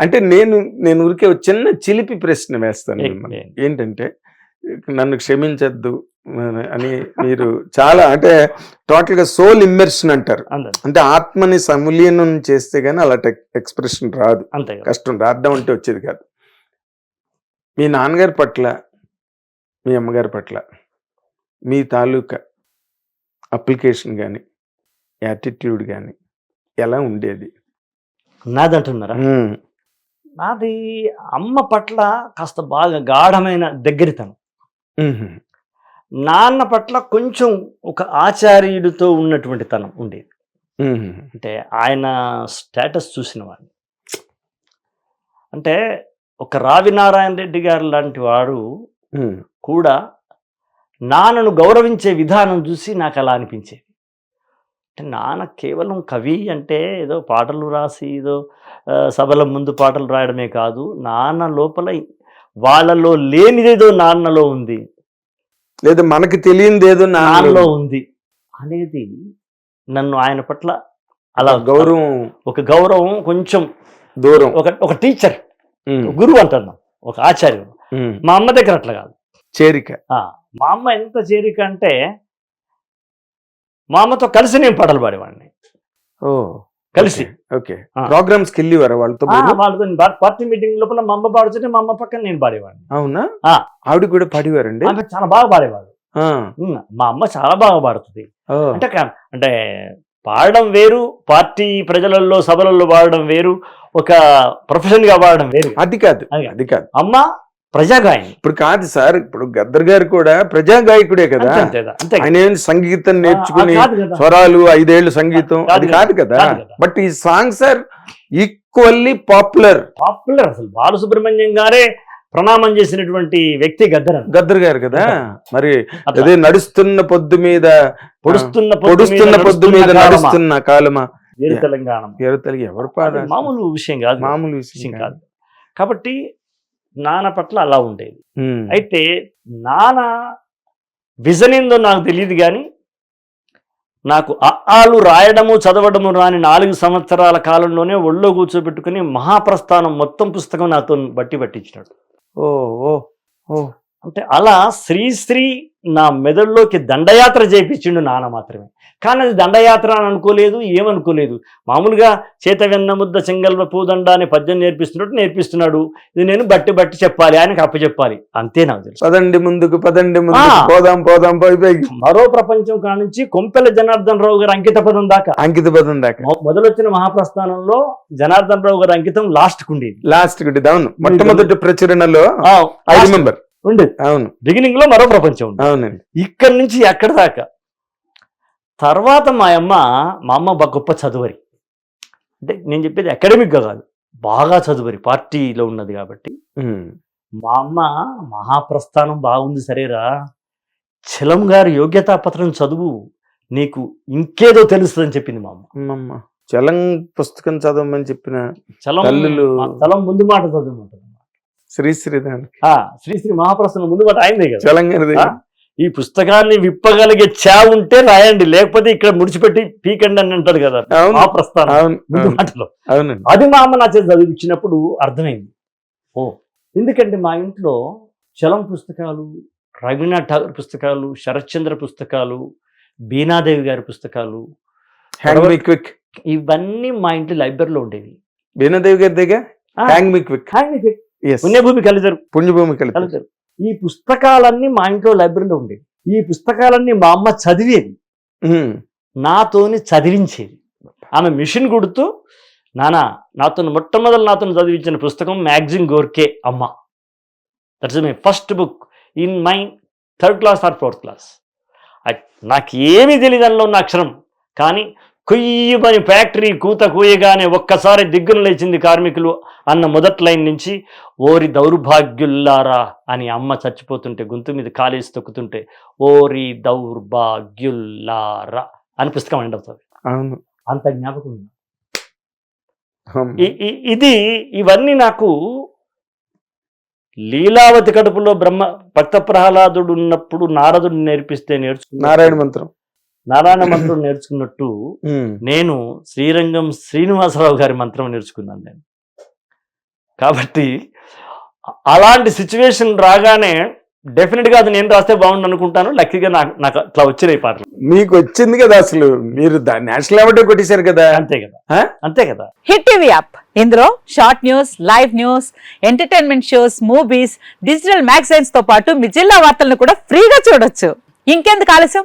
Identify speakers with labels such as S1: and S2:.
S1: అంటే నేను నేను ఊరికే ఒక చిన్న చిలిపి ప్రశ్న వేస్తాను మిమ్మల్ని. ఏంటంటే నన్ను క్షమించద్దు అని మీరు చాలా అంటే టోటల్గా సోల్ ఇమ్మర్షన్ అంటారు. అంటే ఆత్మని సమలీనం చేస్తే గానీ అలాంటి ఎక్స్ప్రెషన్ రాదు. కష్టం రాద్దాం అంటే వచ్చేది కాదు. మీ నాన్నగారి పట్ల మీ అమ్మగారి పట్ల మీ తాలూకా అప్లికేషన్ కానీ యాటిట్యూడ్ కానీ ఎలా ఉండేది?
S2: నాదంటున్నారా? నాది అమ్మ పట్ల కాస్త బాగా గాఢమైన దగ్గరితనం. నాన్న పట్ల కొంచెం ఒక ఆచార్యుడితో ఉన్నటువంటి తనం ఉండేది. అంటే ఆయన స్టేటస్ చూసిన వాడిని అంటే ఒక రావి నారాయణ రెడ్డి గారు లాంటి వాడు
S1: ఉమ్,
S2: కూడా నాన్నను గౌరవించే విధానం చూసి నాకు అలా అనిపించేది. అంటే నాన్న కేవలం కవి అంటే ఏదో పాటలు రాసి ఏదో సభల ముందు పాటలు రాయడమే కాదు నాన్న లోపల వాళ్ళలో లేనిదేదో నాన్నలో ఉంది.
S1: లేదా మనకి తెలియనిది ఏదో
S2: నాన్నలో ఉంది. అనేది నన్ను ఆయన పట్ల అలా
S1: గౌరవం.
S2: ఒక గౌరవం కొంచెం
S1: దూరం.
S2: ఒక ఒక టీచర్ గురువు అంటున్నాం ఒక ఆచార్యుడు.
S1: ఉమ్,
S2: మా అమ్మ దగ్గర అట్లా కాదు.
S1: చేరిక.
S2: ఆ, మా అమ్మ ఎంత చేరిక అంటే మా అమ్మతో కలిసి నేను పాటలు పాడేవాడిని.
S1: ఓ
S2: కలిసి.
S1: ఓకే. ప్రోగ్రామ్స్కి వెళ్ళేవారా వాళ్ళతో?
S2: వాళ్ళతో పార్టీ మీటింగ్ లోపల మా అమ్మ పాడుతుంటే మా అమ్మ పక్కన నేను పాడేవాడిని.
S1: అవునా. ఆవిడ కూడా పాడేవారండి?
S2: చాలా బాగా పాడేవాడు మా అమ్మ చాలా బాగా పాడుతుంది. అంటే అంటే పాడడం వేరు పార్టీ ప్రజలలో సభలలో పాడడం వేరు ఒక ప్రొఫెషన్గా పాడడం వేరు.
S1: అది కాదు
S2: అది కాదు.
S1: అది కాదు.
S2: అమ్మ ప్రజాగాయని.
S1: ఇప్పుడు కాదు సార్ ఇప్పుడు గద్దర్ గారు కూడా ప్రజా గాయకుడే కదా. ఆయన ఏం సంగీతం నేర్చుకుని. స్వరాలు ఐదేళ్ళు సంగీతం అది
S2: కదా.
S1: కాదు. బట్ ఈ songs are equally popular.
S2: Popular అసలు. బాలసుబ్రహ్మణ్యం గారే ప్రణామం చేసినటువంటి వ్యక్తి గద్దరన్
S1: గద్దర్ గారు కదా. మరి అదే నడుస్తున్న పొద్దు మీద
S2: పొడుస్తున్న
S1: పొడుస్తున్న పొద్దు మీద. నడుస్తున్న కాలమా?
S2: తెలంగాణ.
S1: ఎవరు
S2: మామూలు విషయం కాదు.
S1: మామూలు
S2: విషయం కాదు. కాబట్టి నాన్న పట్ల అలా ఉండేది. అయితే నాన్న విజన్ ఏందో నాకు తెలియదు కానీ నాకు అఆలు రాయడము చదవడము రాని నాలుగు సంవత్సరాల కాలంలోనే ఒళ్ళో కూర్చోబెట్టుకుని మహాప్రస్థానం మొత్తం పుస్తకం నాతో బట్టి పట్టించినాడు.
S1: ఓ ఓ ఓ.
S2: అంటే అలా శ్రీశ్రీ నా మెదడులోకి దండయాత్ర చేయించిండు నాన్న మాత్రమే. కానీ అది దండయాత్ర అని అనుకోలేదు ఏమనుకోలేదు. మామూలుగా చేత వెన్న ముద్ద చెంగల్వ పూదండ అనే పద్యం నేర్పిస్తున్నట్టు నేర్పిస్తున్నాడు. ఇది నేను బట్టి బట్టి చెప్పాలి ఆయనకు అప్పచెప్పాలి. అంతే నాకు తెలుసు.
S1: పదండి ముందుకు పదండి. పోదాం పోదాం
S2: మరో ప్రపంచం కానుంచి కొంపెల జనార్దన్ రావు గారి అంకిత పదం దాకా.
S1: అంకిత పదం దాకా.
S2: మొదలొచ్చిన మహాప్రస్థానంలో జనార్దన్ రావు గారి అంకితం లాస్ట్కు ఉండేది
S1: లాస్ట్ గుడి అవును. మొట్టమొదటి ప్రచురణలో
S2: ఆ,
S1: ఐ
S2: last
S1: రిమెంబర్
S2: ఉండేది
S1: అవును.
S2: బిగినింగ్లో మరో ప్రపంచం ఉంది.
S1: అవునండి.
S2: ఇక్కడి నుంచి ఎక్కడి దాకా? తర్వాత మా అమ్మ మా అమ్మ బా గొప్ప చదువరి. అంటే నేను చెప్పేది అకాడమిక్గా కాదు. బాగా చదువరి. పార్టీలో ఉన్నది కాబట్టి. మా అమ్మ మహాప్రస్థానం బాగుంది సరేరా. చలం గారి యోగ్యతా పత్రం చదువు. నీకు ఇంకేదో తెలుస్తుందని చెప్పింది మా అమ్మ.
S1: అమ్మమ్మ. చలం పుస్తకం చదవమని చెప్పిన
S2: చలం
S1: తల్లులు-
S2: చలం ముందు మాట చదువుమంటుంది
S1: శ్రీశ్రీ దానికి.
S2: ఆ, శ్రీశ్రీ మహాప్రస్థానం ముందు మాట అయిందే కదా.
S1: చలం గారిది
S2: ఆ? ఈ పుస్తకాన్ని విప్పగలిగే చా ఉంటే రాయండి లేకపోతే ఇక్కడ ముడిచిపెట్టి పీకండి అని అంటారు కదా మాటలో.
S1: అవునండి.
S2: అది మా అమ్మ నా చేతి చదివించినప్పుడు అర్థమైంది. ఓ ఎందుకంటే మా ఇంట్లో చలం పుస్తకాలు రవీనాథ్ ఠాగూర్ పుస్తకాలు శరత్చంద్ర పుస్తకాలు బీనాదేవి గారి పుస్తకాలు
S1: హ్యాంగ్ మీ
S2: ఇవన్నీ మా ఇంటి లైబ్రరీలో ఉండేవి.
S1: బీనాదేవి గారి దగ్గర హ్యాంగ్ మీ క్విక్
S2: ఆయన
S1: ఎస్
S2: పుణ్యభూమి కలిదరు.
S1: పుణ్యభూమి
S2: కలిదరు. ఈ పుస్తకాలన్నీ మా ఇంట్లో లైబ్రరీలో ఉండేవి. ఈ పుస్తకాలన్నీ మా అమ్మ చదివేది. నాతోని చదివించేది. ఆమె మిషన్ కుడుతూ నానా నాతో మొట్టమొదటి నాతో చదివించిన పుస్తకం మ్యాగజిన్ గోర్కే అమ్మ. That's my first book in my third class or fourth class నాకు ఏమీ తెలియదు అందులో ఉన్న అక్షరం. కానీ కొయ్యమని ఫ్యాక్టరీ కూత కూయగానే ఒక్కసారి దిగ్గున లేచింది కార్మికులు అన్న మొదటి లైన్ నుంచి ఓరి దౌర్భాగ్యుల్లారా అని అమ్మ చచ్చిపోతుంటే గొంతు మీద కాలేసి తొక్కుతుంటే ఓరి దౌర్భాగ్యుల్లారా అని పుస్తకం ఎండ్ అవుతుంది.
S1: అవును.
S2: అంత జ్ఞాపకం ఇది ఇవన్నీ నాకు లీలావతి కడుపులో బ్రహ్మ భక్త ప్రహ్లాదుడు ఉన్నప్పుడు నారదుడు నేర్పిస్తే నేర్చుకున్నా
S1: నారాయణ మంత్రం.
S2: నారాయణ మంత్రం నేర్చుకున్నట్టు. నేను శ్రీరంగం శ్రీనివాసరావు గారి మంత్రం నేర్చుకున్నాను నేను. కాబట్టి అలాంటి సిచ్యువేషన్ రాగానే డెఫినెట్గా అది నేను రాస్తే బాగుండు అనుకుంటాను. లక్కీగా నాకు నాకు అట్లా వచ్చినాయి పాటలు.
S1: మీకు వచ్చింది కదా అసలు. మీరు నేషనల్ అవార్డు కొట్టేశారు కదా.
S2: అంతే కదా? అంతే కదా.
S3: హిట్ టీవీ యాప్ ఇందులో short news live news entertainment shows movies digital మ్యాగజైన్స్తో పాటు మీ జిల్లా వార్తలను కూడా ఫ్రీగా చూడొచ్చు. ఇంకెందుకు ఆలస్యం?